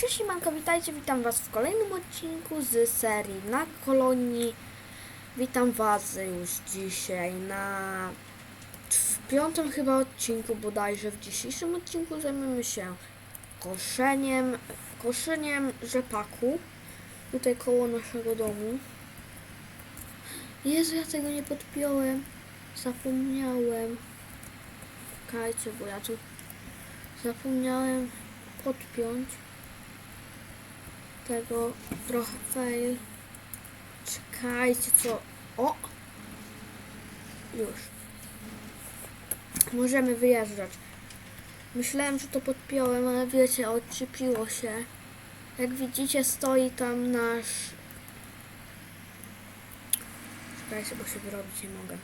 Cześć Manko, witajcie, witam was w kolejnym odcinku z serii na kolonii. Witam was już dzisiaj na piątym chyba odcinku bodajże. W dzisiejszym odcinku zajmiemy się koszeniem, koszeniem rzepaku tutaj koło naszego domu. Jezu, ja tego nie podpiąłem. Zapomniałem. Czekajcie, bo ja tu zapomniałem podpiąć tego trochę fail. Czekajcie, co? O! Już. Możemy wyjeżdżać. Myślałem, że to podpiąłem, ale wiecie, odczepiło się. Jak widzicie, stoi tam nasz... Czekajcie, bo się wyrobić nie mogę.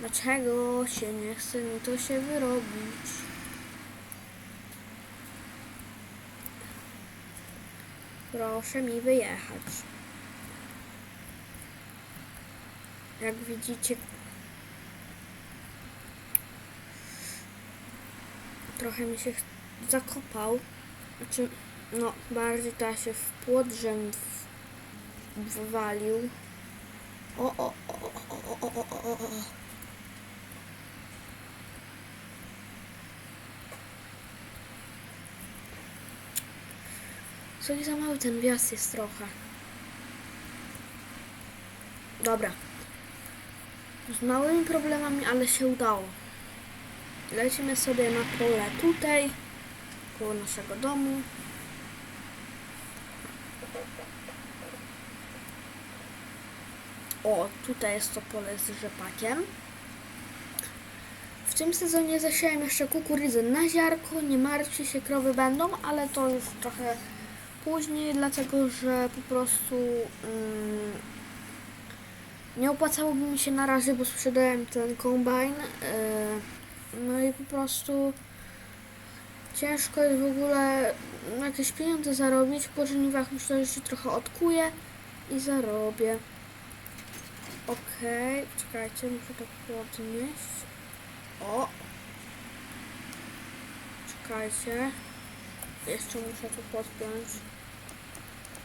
Dlaczego się nie chce mi to się wyrobić? Proszę mi wyjechać. Jak widzicie, trochę mi się zakopał. Znaczy, no, bardziej ta się w płodrzem w- wywalił. O, o, o, o, o, o, o, o, o, Sobie za mały ten wjazd jest trochę. Dobra. Z małymi problemami, ale się udało. Lecimy sobie na pole tutaj, koło naszego domu. O, tutaj jest to pole z rzepakiem. W tym sezonie zasiałem jeszcze kukurydzę na ziarko. Nie martwcie się, krowy będą, ale to już trochę później, dlatego że po prostu mm, nie opłacałoby mi się na razie, bo sprzedałem ten kombajn. Yy, no i po prostu ciężko jest w ogóle jakieś pieniądze zarobić. Po żniwach myślę, że się trochę odkuję i zarobię. Okej, czekajcie, muszę to podnieść. O! Czekajcie. Jeszcze muszę to podpiąć.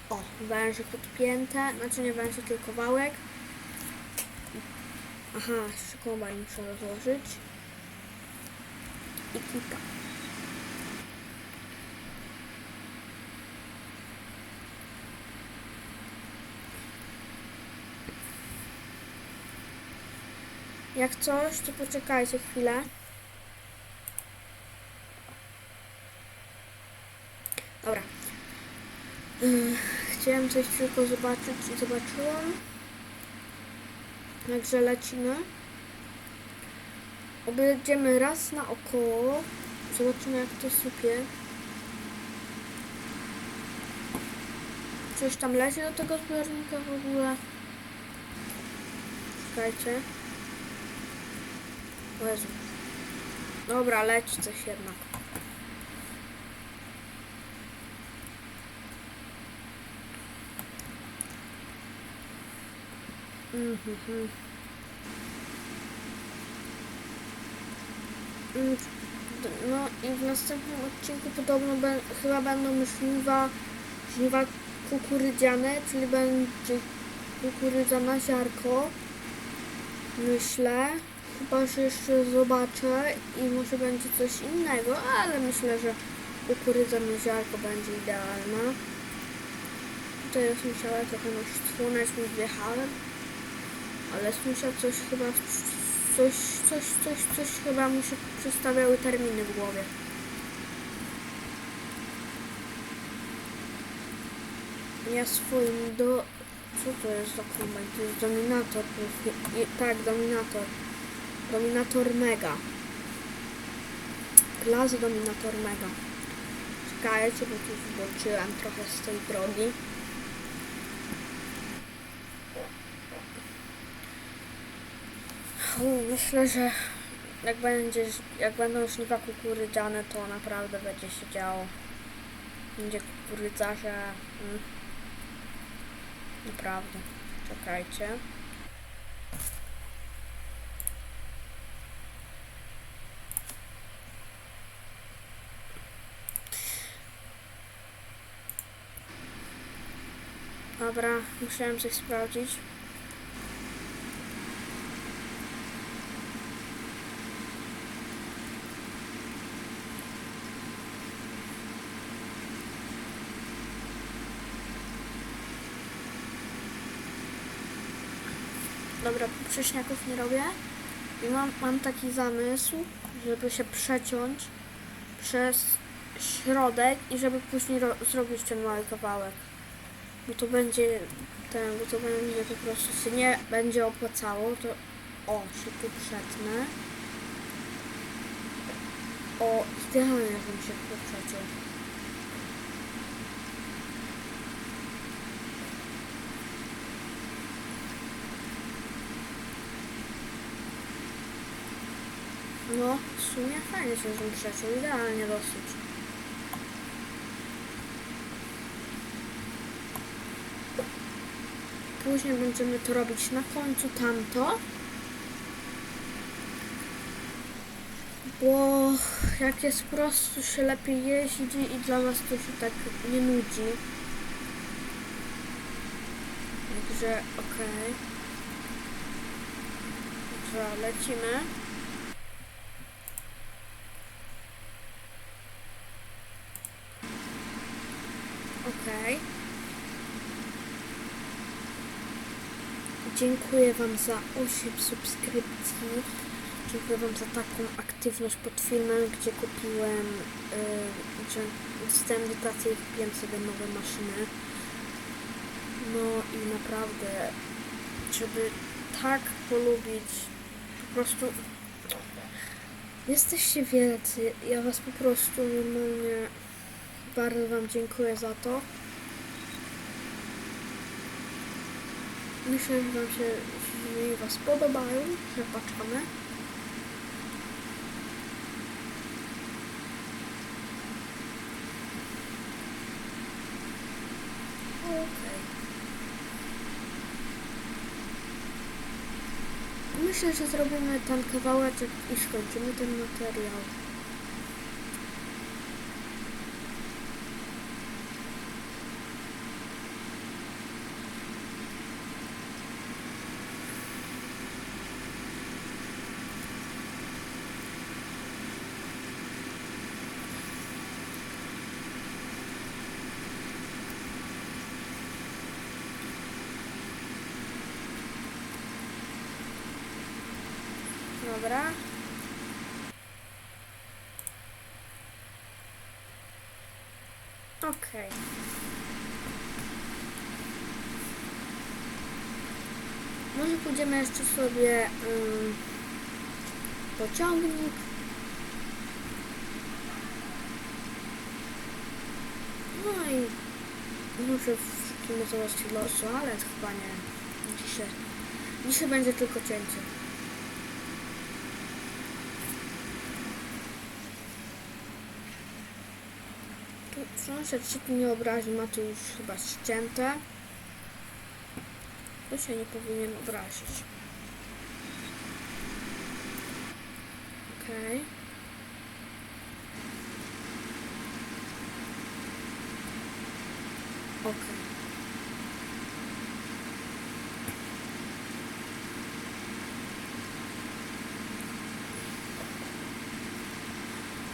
O, węże podpięte. Znaczy nie węże, tylko wałek. Aha, jeszcze kombajn muszę rozłożyć. I kipa. Jak coś, to poczekajcie chwilę. Dobra. Yy, Chciałem coś tylko zobaczyć i zobaczyłam. Także lecimy. Objedziemy raz na około. Zobaczymy jak to sypie. Coś tam leci do tego zbiornika w ogóle. Czekajcie. Jezu. Dobra, leci coś jednak. Mhm. D- No i w następnym odcinku podobno be, chyba będą żniwa, żniwa kukurydziane, czyli będzie kukurydza na ziarko. Myślę. Chyba, że jeszcze zobaczę i może będzie coś innego, ale myślę, że kukurydza na ziarko będzie idealna. Tutaj jest musiała trochę na słonecznik wjechałem. Ale słyszę coś chyba, coś, coś, coś, coś chyba mu się przestawiały terminy w głowie. Ja swoim do... Co to jest za kombajn? To jest Dominator. Tak, Dominator. Dominator Mega. Klas Dominator Mega. Czekajcie, bo tu zboczyłem trochę z tej drogi. myślę, że jak, będzie, jak będą żniwa kukurydziane, to naprawdę będzie się działo. Będzie kukurydzasia. Mm. Naprawdę. Czekajcie. Dobra, musiałem coś sprawdzić. Dobra, prześniaków nie robię. I mam, mam taki zamysł, żeby się przeciąć przez środek i żeby później ro- zrobić ten mały kawałek. Bo to będzie ten, bo to będzie po prostu się nie będzie opłacało, to o, się tu przetnę. O, idealnie bym się tu przeciął. No, w sumie fajnie się z nim przeciął, idealnie dosyć. Później będziemy to robić na końcu tamto. Bo jak jest po prostu się lepiej jeździ i dla nas to się tak nie nudzi. Także okej. Także lecimy. Okej. Dziękuję Wam za 8 subskrypcji. Dziękuję Wam za taką aktywność pod filmem, gdzie kupiłem, yy, gdzie dostałem dotację i kupiłem sobie nowe maszyny. No i naprawdę, żeby tak polubić, po prostu jesteście wielcy. Ja Was po prostu normalnie bardzo Wam dziękuję za to. Myślę, że Wam się że Was podobają, patrzamy. Okej. Myślę, że zrobimy ten kawałeczek i skończymy ten materiał. Dobra. Okej. Może pójdziemy jeszcze sobie ym, pociągnik. No i może wrzucimy zobaczyć losu, ale chyba nie. Dzisiaj, dzisiaj będzie tylko cięcie. Tu sąsiad się tu nie obrazi, ma tu już chyba ścięte. To się nie powinien obrazić. Okej. Okej.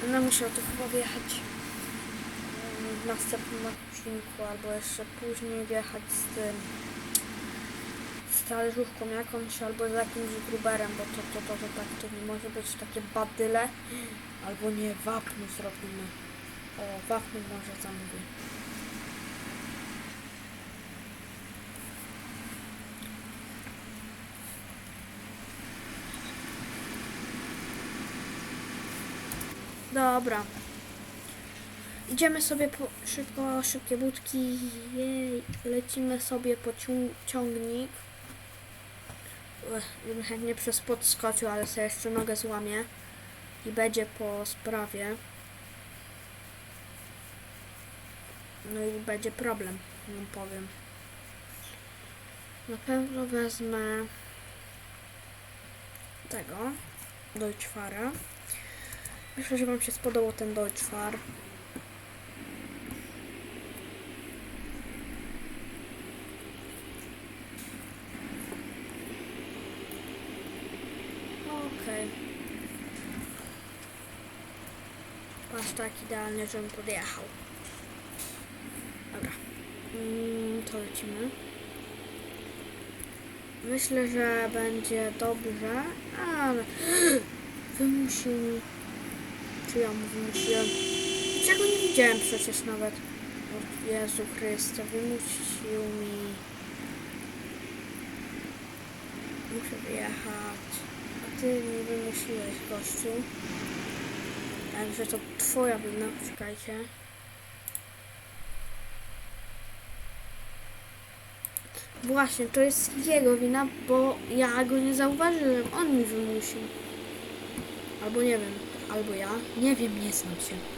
Będę musiał tu chyba wjechać w następnym odcinku, albo jeszcze później wjechać z tym z talerzówką jakąś, albo z jakimś gruberem, bo to, to, to, to tak to nie może być takie badyle, albo nie, wapno zrobimy. O, wapno może zamówię. Dobra. Idziemy sobie po szybko, szybkie budki. Jej, lecimy sobie po cią- ciągnik. Bym chętnie przez podskoczył, ale sobie jeszcze nogę złamię. I będzie po sprawie. No i będzie problem, wam powiem. Na pewno wezmę tego Deutschfara. Myślę, że Wam się spodobał ten Deutschfar. Okej. Okay. Pas tak idealny, żebym podjechał. Dobra. Mm, to lecimy. Myślę, że będzie dobrze, ale wymusił mi... Czy ja mu wymusiłem? Czego nie widziałem przecież nawet. O Jezu Chryste, wymusił mi... Muszę wyjechać. Ty mi wymusiłeś, gościu. Także to twoja wina, czekajcie. Właśnie, to jest jego wina, bo ja go nie zauważyłem. On mi wymusił. Albo nie wiem, albo ja. Nie wiem, nie znam się.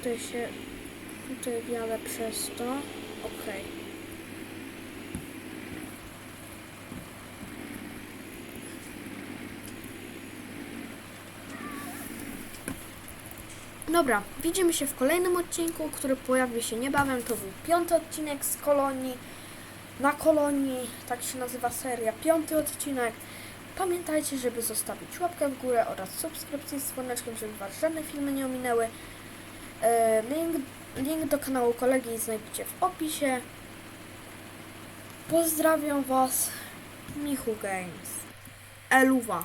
Tutaj się, tutaj wiele przez to. Okej. Dobra, widzimy się w kolejnym odcinku, który pojawi się niebawem. To był piąty odcinek z kolonii. Na kolonii, tak się nazywa seria. Piąty odcinek. Pamiętajcie, żeby zostawić łapkę w górę oraz subskrypcję z dzwoneczkiem, żeby Was żadne filmy nie ominęły. E, Link, link do kanału kolegi znajdziecie w opisie. Pozdrawiam Was, Michu Games. Eluwa.